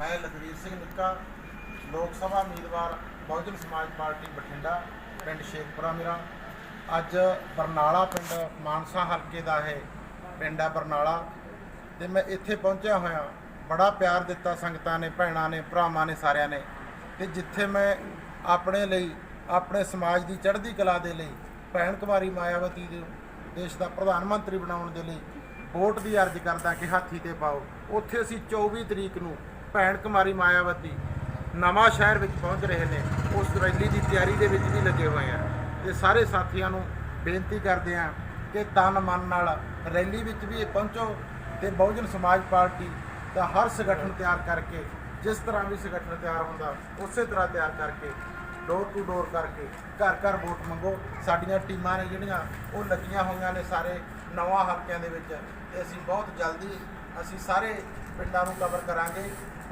ਮੈਂ ਲਖਵੀਰ ਸਿੰਘ ਨਿੱਕਾ, ਲੋਕ ਸਭਾ ਉਮੀਦਵਾਰ, ਬਹੁਜਨ ਸਮਾਜ ਪਾਰਟੀ ਬਠਿੰਡਾ, ਪਿੰਡ ਸ਼ੇਖਪੁਰਾ ਮੇਰਾ। ਅੱਜ ਬਰਨਾਲਾ ਪਿੰਡ ਮਾਨਸਾ ਹਲਕੇ ਦਾ ਹੈ ਪਿੰਡ ਆ ਬਰਨਾਲਾ। ਤੇ ਮੈਂ ਇੱਥੇ ਪਹੁੰਚਿਆ ਹੋਇਆ, ਬੜਾ ਪਿਆਰ ਦਿੱਤਾ ਸੰਗਤਾਂ ਨੇ, ਭੈਣਾਂ ਨੇ, ਭਰਾਵਾਂ ਨੇ ਸਾਰਿਆਂ ਨੇ। ਤੇ ਜਿੱਥੇ ਮੈਂ ਆਪਣੇ ਲਈ, ਆਪਣੇ ਸਮਾਜ ਦੀ ਚੜ੍ਹਦੀ ਕਲਾ ਦੇ ਲਈ, ਭੈਣ ਕੁਮਾਰੀ ਮਾਇਆਵਤੀ ਦੇ ਦੇਸ਼ ਦਾ ਪ੍ਰਧਾਨ ਮੰਤਰੀ ਬਣਾਉਣ ਦੇ ਲਈ ਵੋਟ ਦੀ ਅਰਜ਼ ਕਰਦਾ ਕਿ ਹਾਥੀ ਤੇ ਪਾਓ। ਉੱਥੇ ਅਸੀਂ 24 ਤਰੀਕ ਨੂੰ ਭੈਣ ਕੁਮਾਰੀ ਮਾਇਆਵਤੀ ਨਵਾਂ ਸ਼ਹਿਰ ਵਿੱਚ ਪਹੁੰਚ ਰਹੇ ਨੇ। ਉਸ ਰੈਲੀ ਦੀ ਤਿਆਰੀ ਦੇ ਵਿੱਚ ਵੀ ਲੱਗੇ ਹੋਏ ਆ। ਤੇ ਸਾਰੇ ਸਾਥੀਆਂ ਨੂੰ ਬੇਨਤੀ ਕਰਦੇ ਆ ਕਿ ਤਨ ਮਨ ਨਾਲ ਰੈਲੀ ਵਿੱਚ ਵੀ ਪਹੁੰਚੋ ਤੇ ਬਹੁਜਨ ਸਮਾਜ ਪਾਰਟੀ ਦਾ ਹਰ ਸੰਗਠਨ ਤਿਆਰ ਕਰਕੇ, ਜਿਸ ਤਰ੍ਹਾਂ ਵੀ ਸੰਗਠਨ ਤਿਆਰ ਹੁੰਦਾ, ਉਸੇ ਤਰ੍ਹਾਂ ਤਿਆਰ ਕਰਕੇ ਡੋਰ ਟੂ ਡੋਰ ਕਰਕੇ ਘਰ ਘਰ ਵੋਟ ਮੰਗੋ। ਸਾਡੀਆਂ ਟੀਮਾਂ ਨੇ ਜਿਹੜੀਆਂ ਉਹ ਲੱਗੀਆਂ ਹੋਈਆਂ ਨੇ ਸਾਰੇ ਨਵਾਂ ਹਲਕਿਆਂ ਦੇ ਵਿੱਚ। ਤੇ ਅਸੀਂ ਬਹੁਤ ਜਲਦੀ ਅਸੀਂ ਸਾਰੇ ਪਿੰਡਾਂ ਨੂੰ ਕਵਰ ਕਰਾਂਗੇ।